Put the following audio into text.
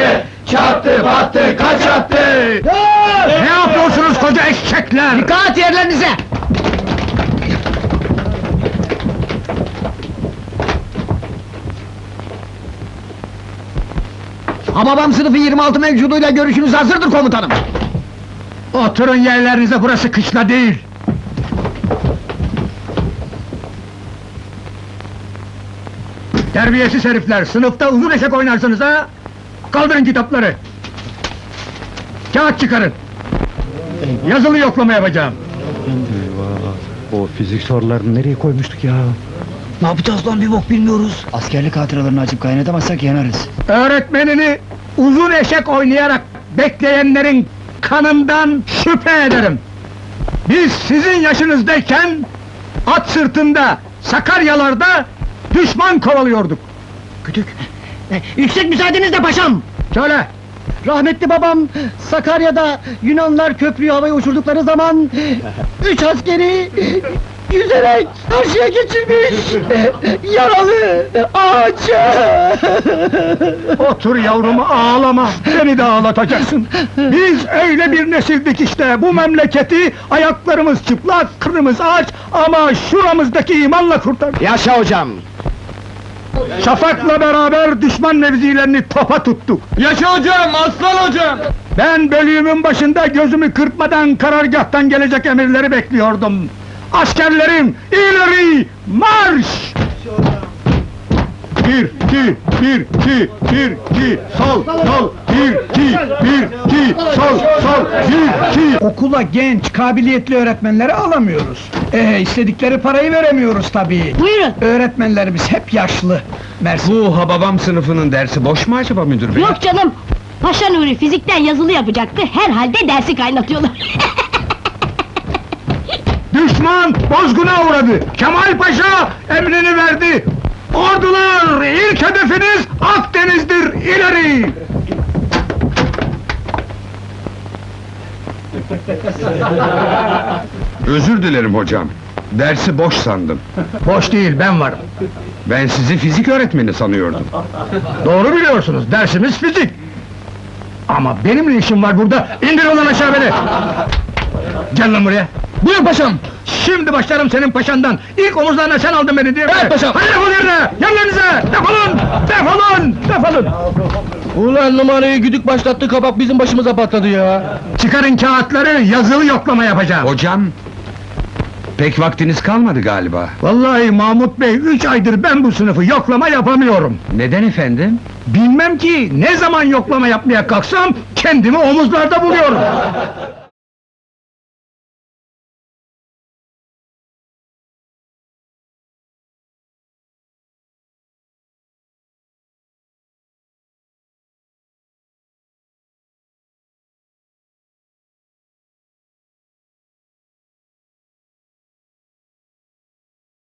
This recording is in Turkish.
zamanı çattı battı kaç attı. Ne yapıyorsunuz koca eşekler? Dikkat yerlerinize! Hababam sınıfı 26 mevcuduyla görüşünüz hazırdır komutanım. Oturun yerlerinize burası kışla değil. Terbiyesiz herifler, sınıfta uzun eşek oynarsınız ha? Kaldırın kitapları! Kağıt çıkarın! Yazılı yoklama yapacağım. O fizik sorularını nereye koymuştuk ya? Ne yapacağız lan bir bok bilmiyoruz. Askerlik hatıralarını açıp kaynatamazsak yanarız. Öğretmenini uzun eşek oynayarak bekleyenlerin kanından şüphe ederim. Biz sizin yaşınızdayken at sırtında, Sakaryalarda düşman kovalıyorduk. Kütük. E, Yüksek müsaadenizle paşam. Söyle, Rahmetli babam Sakarya'da Yunanlar köprüyü havaya uçurdukları zaman üç askeri yüzerek karşıya geçirmiş yaralı ağaca. otur yavrum ağlama, beni de ağlatacaksın. Biz öyle bir nesildik işte, bu memleketi ayaklarımız çıplak, kırmızı ağaç ama şuramızdaki imanla kurtar. Yaşa hocam. Şafak'la beraber düşman mevzilerini topa tuttuk. Yaşa hocam aslan hocam. Ben bölüğümün başında gözümü kırpmadan karargahtan gelecek emirleri bekliyordum. Askerlerim, ileri, marş! Bir, iki, bir, iki, bir, iki, sol, sol, bir, iki, bir, iki, sol, sol, bir, iki. Okula genç, kabiliyetli öğretmenleri alamıyoruz. Ee, istedikleri parayı veremiyoruz tabii. Buyurun. Öğretmenlerimiz hep yaşlı. Mersi. Bu Hababam sınıfının dersi boş mu acaba müdür bey? Yok canım. Paşa Nuri fizikten yazılı yapacaktı. Herhalde dersi kaynatıyorlar. Düşman bozguna uğradı. Kemal Paşa emrini verdi. Ordular, ilk hedefiniz Akdeniz'dir, ileri! Özür dilerim hocam. Dersi boş sandım. Boş değil, ben varım. Ben sizi fizik öğretmeni sanıyordum. Doğru biliyorsunuz, dersimiz fizik. Ama benim ne işim var burada? İndir ulan aşağı beni! Gel lan buraya! Buyur paşam! Şimdi başlarım senin paşandan! İlk omuzlarına sen aldın beni değil mi? Evet paşam! Hadi defol yerine! Yerlerinize! Defolun! Defolun! Defolun! Ulan numarayı güdük başlattı kabak bizim başımıza patladı ya. Çıkarın kağıtları, yazılı yoklama yapacağım. Hocam, pek vaktiniz kalmadı galiba. Vallahi Mahmut Bey, üç aydır ben bu sınıfı yoklama yapamıyorum. Neden efendim? Bilmem ki, ne zaman yoklama yapmaya kalksam, kendimi omuzlarda buluyorum.